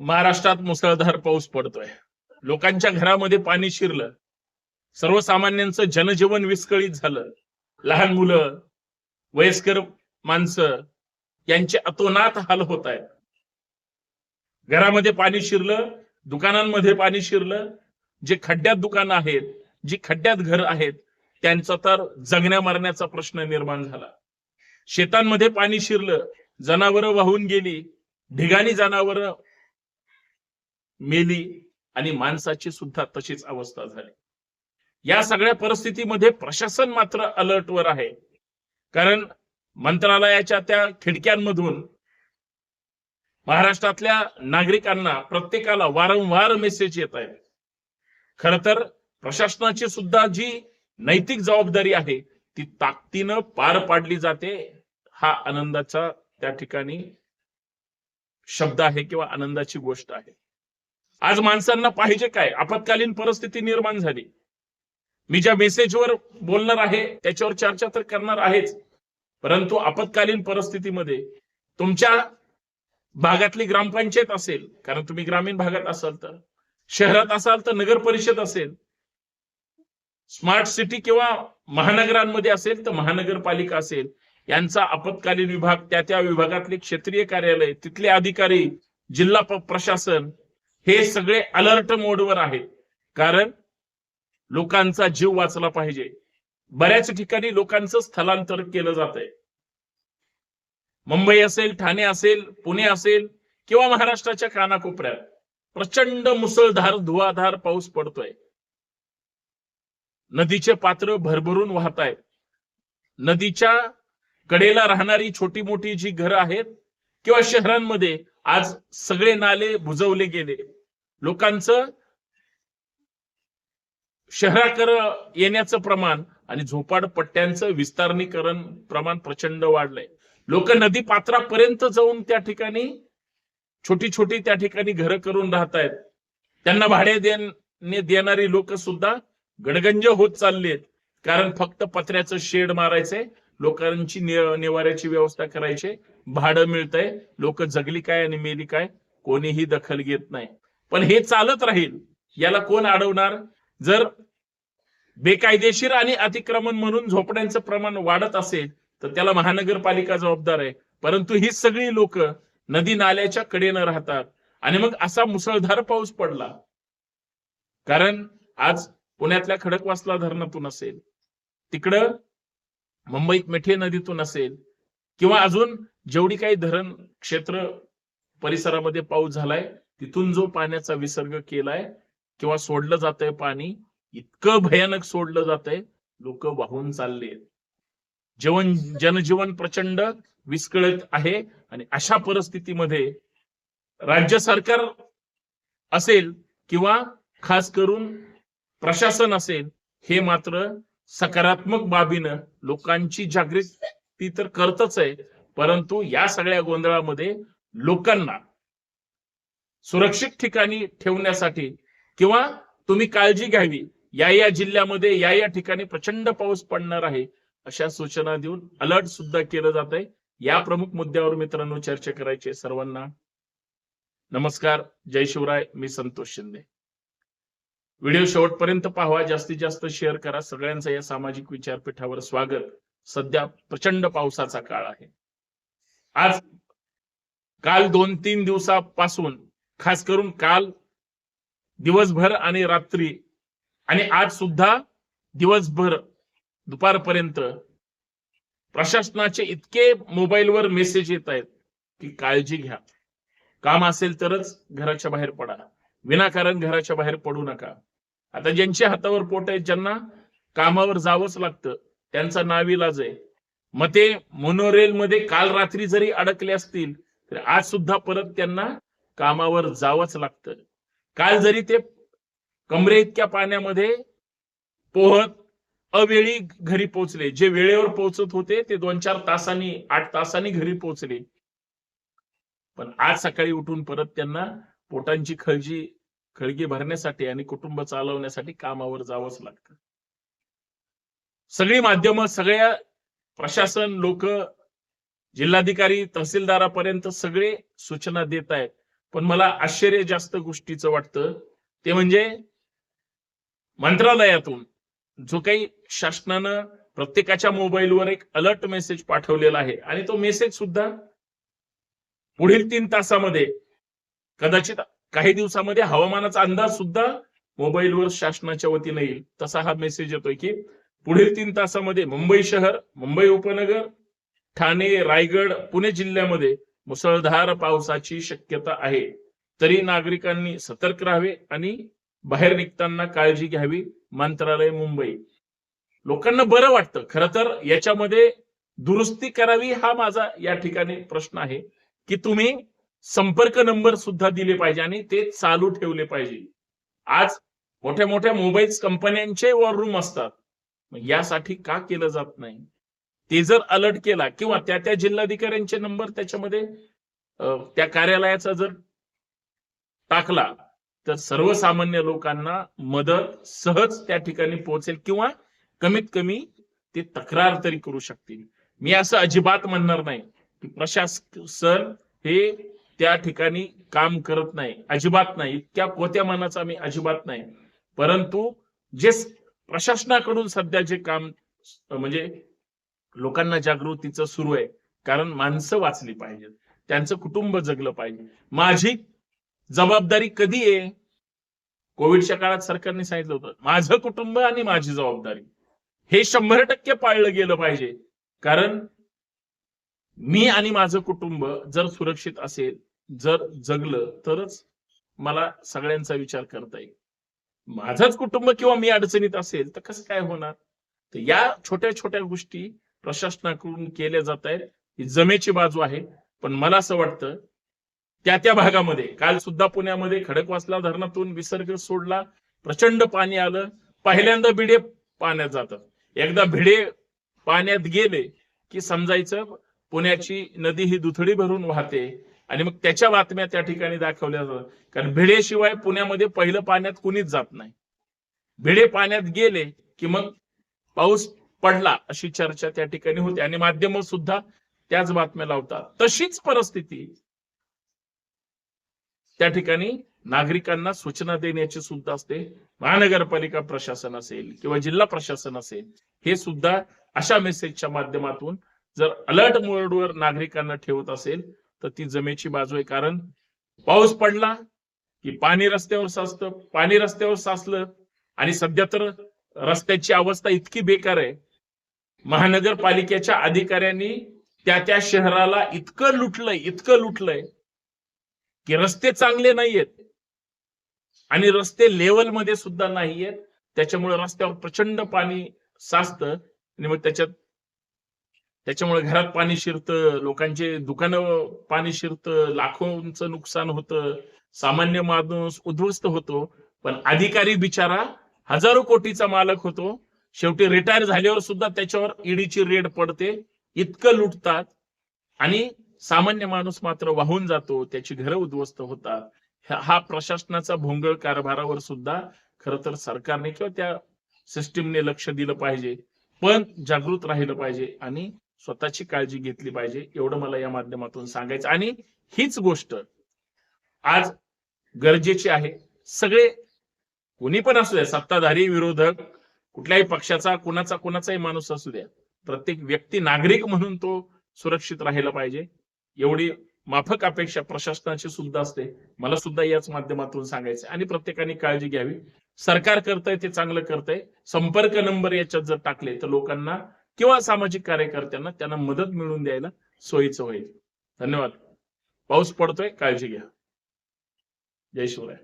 महाराष्ट्रात मुसळधार पाऊस पडतोय. लोकांच्या घरामध्ये पाणी शिरलं. सर्वसामान्यांचं जनजीवन विस्कळीत झालं. लहान मुलं वयस्कर माणसं यांचे अतोनात हाल होत आहेत. घरामध्ये पाणी शिरलं दुकानांमध्ये पाणी शिरलं. जे खड्ड्यात दुकानं आहेत जी खड्ड्यात घर आहेत त्यांचा तर जगण्या मरण्याचा प्रश्न निर्माण झाला. शेतांमध्ये पाणी शिरलं जनावरं वाहून गेली ढिगाणी जनावरं मेली आणि माणसाची सुद्धा तशीच अवस्था झाली. या सगळ्या परिस्थितीमध्ये प्रशासन मात्र अलर्टवर आहे. कारण मंत्रालयाच्या त्या खिडक्यांमधून महाराष्ट्रातल्या नागरिकांना प्रत्येकाला वारंवार मेसेज येत आहेत. खर तर प्रशासनाची सुद्धा जी नैतिक जबाबदारी आहे ती ताकदीनं पार पाडली जाते हा आनंदाचा त्या ठिकाणी शब्द आहे किंवा आनंदाची गोष्ट आहे. आज माणसांना पाहिजे काय? आपत्कालीन परिस्थिती निर्माण झाली. मी ज्या मेसेजवर बोलणार आहे त्याच्यावर चर्चा तर करणार आहेच. परंतु आपत्कालीन परिस्थितीमध्ये तुमच्या भागातली ग्रामपंचायत असेल कारण तुम्ही ग्रामीण भागात असाल तर शहरात असाल तर नगर परिषद असेल स्मार्ट सिटी किंवा महानगरांमध्ये असेल तर महानगरपालिका असेल यांचा आपत्कालीन विभाग त्या त्या विभागातले क्षेत्रीय कार्यालय तिथले अधिकारी जिल्हा प्रशासन हे सगळे अलर्ट मोडवर आहेत. कारण लोकांचा जीव वाचला पाहिजे. बऱ्याच ठिकाणी लोकांचं स्थलांतर केलं जात आहे मुंबई असेल ठाणे असेल पुणे असेल किंवा महाराष्ट्राच्या कानाकोपऱ्यात प्रचंड मुसळधार धुवाधार पाऊस पडतोय. नदीचे पात्र भरभरून वाहत आहेत नदीच्या कडेला राहणारी छोटी मोठी जी घरं आहेत किंवा शहरांमध्ये आज सगळे नाले बुजवले गेले. लोकांचं शहराकर येण्याचं प्रमाण आणि झोपाडपट्ट्यांचं विस्तारणीकरण प्रमाण प्रचंड वाढलंय. लोक नदी पात्रापर्यंत जाऊन त्या ठिकाणी छोटी छोटी त्या ठिकाणी घरं करून राहत आहेत त्यांना भाडे देणे देणारी लोक सुद्धा गडगंज होत चाललेत. कारण फक्त पत्र्याचं शेड मारायचंय लोकांची निवाऱ्याची व्यवस्था करायची भाडं मिळतंय लोक जगली काय आणि मेली काय कोणीही दखल घेत नाही. पण हे चालत राहील याला कोण अडवणार? जर बेकायदेशीर आणि अतिक्रमण म्हणून झोपड्यांचं प्रमाण वाढत असेल तर त्याला महानगरपालिका जबाबदार आहे. परंतु ही सगळी लोक नदी नाल्याच्या कडेनं राहतात. आणि मग असा मुसळधार पाऊस पडला. कारण आज पुण्यातल्या खडकवासला धरणातून असेल तिकडं मुंबईत मिठे नदीतून असेल किंवा अजून जेवढी काही धरण क्षेत्र परिसरामध्ये पाऊस झालाय तिथून जो पाण्याचा विसर्ग केलाय किंवा सोडलं जातंय पाणी इतकं भयानक सोडलं जातंय लोक वाहून चालले जीवन जनजीवन प्रचंड विस्कळीत आहे आणि अशा परिस्थितीमध्ये राज्य सरकार असेल किंवा खास करून प्रशासन असेल हे मात्र सकारात्मक बाबीनं लोकांची जागृती तर करतच आहे परंतु या सगळ्या गोंधळामध्ये लोकांना सुरक्षित ठिकाणी ठेवण्यासाठी किंवा तुम्ही काळजी घ्यावी. या या जिल्ह्यामध्ये या या ठिकाणी प्रचंड पाऊस पडणार आहे अशा सूचना देऊन अलर्ट सुद्धा केलं जात आहे या प्रमुख मुद्द्यावर मित्रांनो चर्चा करायची सर्वांना. नमस्कार जय शिवराय मी संतोष शिंदे. व्हिडिओ शेवटपर्यंत पाहावा जास्तीत जास्त शेअर करा. सगळ्यांचं या सामाजिक विचारपीठावर स्वागत. सध्या प्रचंड पावसाचा काळ आहे. आज काल दोन तीन दिवसापासून खास करून काल दिवसभर आणि रात्री. आणि आज सुद्धा दिवसभर दुपारपर्यंत प्रशासनाचे इतके मोबाईलवर मेसेज येत आहेत की काळजी घ्या. काम असेल तरच घराच्या बाहेर पडा. विनाकारण घराच्या बाहेर पडू नका. आता ज्यांच्या हातावर पोट आहेत ज्यांना कामावर जावंच लागतं त्यांचा नाविलाज आहे. मग ते मोनोरेल मध्ये काल रात्री जरी अडकले असतील तर आज सुद्धा परत त्यांना कामावर जावंच लागतं. काल जरी ते कमरे इतक्या पाण्यामध्ये पोहत अवेळी घरी पोहोचले जे वेळेवर पोहोचत होते ते दोन चार तासांनी आठ तासांनी घरी पोहोचले. पण आज सकाळी उठून परत त्यांना पोटांची खळजी खळगी भरण्यासाठी आणि कुटुंब चालवण्यासाठी कामावर जावंच लागतं. सगळी माध्यम सगळ्या प्रशासन लोक जिल्हाधिकारी तहसीलदारापर्यंत सगळे सूचना देत आहेत. पण मला आश्चर्य जास्त गोष्टीचं वाटतं. ते म्हणजे मंत्रालयातून जो काही शासनानं प्रत्येकाच्या मोबाईलवर एक अलर्ट मेसेज पाठवलेला आहे आणि तो मेसेज सुद्धा पुढील तीन तासामध्ये कदाचित काही दिवसामध्ये हवामानाचा अंदाज सुद्धा मोबाईलवर शासनाच्या वतीने येईल. तसा हा मेसेज येतोय की पुढील तीन तासामध्ये मुंबई शहर मुंबई उपनगर ठाणे रायगड पुणे जिल्ह्यामध्ये मुसळधार पावसाची शक्यता आहे. तरी नागरिकांनी सतर्क राहावे आणि बाहेर निघताना काळजी घ्यावी मंत्रालय मुंबई. लोकांना बरं वाटतं. खर तर याच्यामध्ये दुरुस्ती करावी हा माझा या ठिकाणी प्रश्न आहे की तुम्ही संपर्क नंबर सुद्धा दिले पाहिजे आणि ते चालू ठेवले पाहिजे. आज मोठ्या मोठ्या मोबाईल कंपन्यांचे वॉर रूम असतात. यासाठी का केलं जात नाही? ते जर अलर्ट केला किंवा त्या त्या जिल्हाधिकाऱ्यांचे नंबर त्याच्यामध्ये त्या कार्यालयाचा जर टाकला तर सर्वसामान्य लोकांना मदत सहज त्या ठिकाणी पोहोचेल किंवा कमीत कमी ते तक्रार तरी करू शकतील. मी असं अजिबात म्हणणार नाही की प्रशासन हे त्या ठिकाणी काम करत नाही अजिबात नाही इतक्या कोत्या मनाचा मी अजिबात नाही. परंतु जे प्रशासनाकडून सध्या जे काम म्हणजे लोकांना जागृतीचं सुरू आहे. कारण माणसं वाचली पाहिजेत. त्यांचं कुटुंब जगलं पाहिजे. माझी जबाबदारी कधी आहे? कोविडच्या काळात सरकारने सांगितलं होतं माझं कुटुंब आणि माझी जबाबदारी. हे शंभर टक्के पाळलं गेलं पाहिजे. कारण मी आणि माझं कुटुंब जर सुरक्षित असेल जर जगलं तरच मला सगळ्यांचा विचार करता येईल. माझंच कुटुंब किंवा मी अडचणीत असेल तर कसं काय होणार? तर या छोट्या छोट्या गोष्टी प्रशासनाकडून केल्या जात आहेत. ही जमेची बाजू आहे. पण मला असं वाटतं त्या त्या भागामध्ये काल सुद्धा पुण्यामध्ये खडकवासला धरणातून विसर्ग सोडला प्रचंड पाणी आलं. पहिल्यांदा भिडे पाण्यात जातं. एकदा भिडे पाण्यात गेले की समजायचं पुण्याची नदी ही दुथडी भरून वाहते. आणि मग त्याच्या बातम्या त्या ठिकाणी दाखवल्या जातात. कारण भिडेशिवाय पुण्यामध्ये पहिलं पाण्यात कुणीच जात नाही. भिडे पाण्यात गेले की मग पाऊस पडला अशी चर्चा त्या ठिकाणी होते आणि माध्यम सुद्धा त्याच बातम्या लावतात. तशीच परिस्थिती त्या ठिकाणी नागरिकांना सूचना देण्याची सुद्धा असते. महानगरपालिका प्रशासन असेल किंवा जिल्हा प्रशासन असेल हे सुद्धा अशा मेसेजच्या माध्यमातून जर अलर्ट मोडवर नागरिकांना ठेवत असेल तर ती जमेची बाजू आहे. कारण पाऊस पडला की पाणी रस्त्यावर साचतं पाणी रस्त्यावर साचलं आणि सध्या तर रस्त्याची अवस्था इतकी बेकार आहे महानगरपालिकेच्या अधिकाऱ्यांनी त्या त्या शहराला इतकं लुटलंय इतकं लुटलंय की रस्ते चांगले नाहीयेत. आणि रस्ते लेवलमध्ये सुद्धा नाहीयेत. त्याच्यामुळे रस्त्यावर प्रचंड पाणी साचतं. आणि मग त्याच्यात त्याच्यामुळे घरात पाणी शिरतं लोकांचे दुकानं पाणी शिरतं लाखोंचं नुकसान होतं. सामान्य माणूस उद्ध्वस्त होतो. पण अधिकारी बिचारा हजारो कोटीचा मालक होतो. शेवटी रिटायर झाल्यावर सुद्धा त्याच्यावर ईडीची रेड पडते. इतकं लुटतात. आणि सामान्य माणूस मात्र वाहून जातो. त्याची घरं उद्ध्वस्त होतात. हा- प्रशासनाचा भोंगळ कारभारावर सुद्धा खर तर सरकारने किंवा त्या सिस्टीमने लक्ष दिलं पाहिजे. पण जागृत राहिलं पाहिजे आणि स्वतःची काळजी घेतली पाहिजे. एवढं मला या माध्यमातून सांगायचं. आणि हीच गोष्ट आज गरजेची आहे. सगळे कोणी पण असू द्या सत्ताधारी विरोधक कुठल्याही पक्षाचा कुणाचा कुणाचाही माणूस असू द्या. प्रत्येक व्यक्ती नागरिक म्हणून तो सुरक्षित राहिला पाहिजे. एवढी माफक अपेक्षा प्रशासनाची सुद्धा असते. मला सुद्धा याच माध्यमातून सांगायचं आणि प्रत्येकाने काळजी घ्यावी. सरकार करतंय ते चांगलं करतंय. संपर्क नंबर याच्यात जर टाकले तर लोकांना किंवा सामाजिक कार्यकर्त्यांना त्यांना मदत मिळवून द्यायला सोयीचं होईल. धन्यवाद. पाऊस पडतोय काळजी घ्या. जय शिवराय.